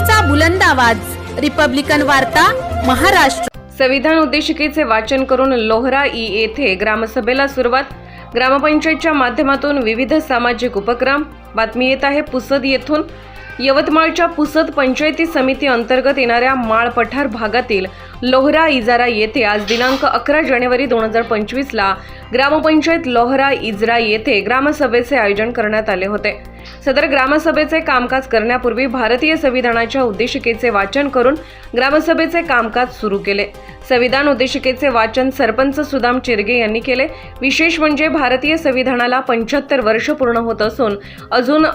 क्रांतीचा बुलंद आवाज. रिपब्लिकन वार्ता महाराष्ट्र. संविधान उद्देशिकेचे वाचन करून लोहरा ई येथे ग्रामसभेला सुरुवात. ग्रामपंचायतच्या माध्यमातून विविध सामाजिक उपक्रम बातमी येत आहे पुसद येथून. यवतमाळच्या पुसद पंचायती समिती अंतर्गत येणाऱ्या माळ पठार भागातील लोहरा इजारा येथे आज दिनांक अकरा जानेवारी दोन हजार पंचवीसला ग्रामपंचायत लोहरा इजरा येथे ग्रामसभेचे आयोजन करण्यात आले होते. सदर ग्रामसभेचे कामकाज करण्यापूर्वी भारतीय संविधानाच्या उद्देशिकेचे वाचन करून ग्रामसभेचे कामकाज सुरू केले. संविधान उद्देशिकेचे वाचन सरपंच सुदाम चिरगे यांनी केले. विशेष म्हणजे भारतीय संविधानाला पंच्याहत्तर वर्ष पूर्ण होत असून अजून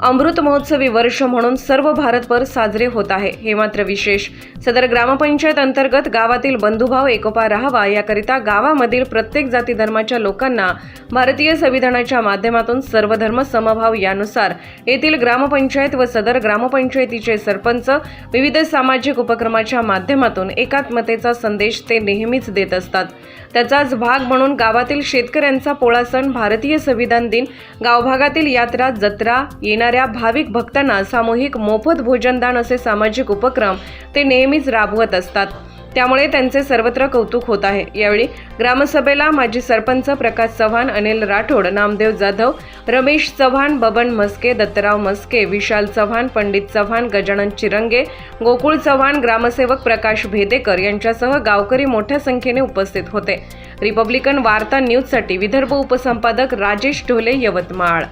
अमृत महोत्सवी वर्ष म्हणून सर्व भारतभर साजरे होत आहे. हे मात्र विशेष. सदर ग्रामपंचायत अंतर्गत गावातील बंधुभाव एकोपा राहावा याकरिता गावामधील प्रत्येक जाती धर्माच्या लोकांना भारतीय संविधानाच्या माध्यमातून सर्वधर्म समभाव यानुसार येथील ग्रामपंचायत व सदर ग्रामपंचायतीचे सरपंच विविध सामाजिक उपक्रमाच्या माध्यमातून एकात्मतेचा संदेश ते नेहमीच देत असतात. त्याचाच भाग म्हणून गावातील शेतकऱ्यांचा पोळा सण भारतीय संविधान दिन गावभागातील यात्रा जत्रा येणार येणाऱ्या भाविक भक्तांना सामूहिक मोफत भोजनदान असे सामाजिक उपक्रम ते नेहमीच राबवत असतात. त्यामुळे त्यांचे सर्वत्र कौतुक होत आहे. यावेळी ग्रामसभेला माजी सरपंच प्रकाश चव्हाण अनिल राठोड नामदेव जाधव रमेश चव्हाण बबन मस्के दत्तराव मस्के विशाल चव्हाण पंडित चव्हाण गजानन चिरंगे गोकुळ चव्हाण ग्रामसेवक प्रकाश भेदेकर यांच्यासह गावकरी मोठ्या संख्येने उपस्थित होते. रिपब्लिकन वार्ता न्यूजसाठी विदर्भ उपसंपादक राजेश ढोले यवतमाळ.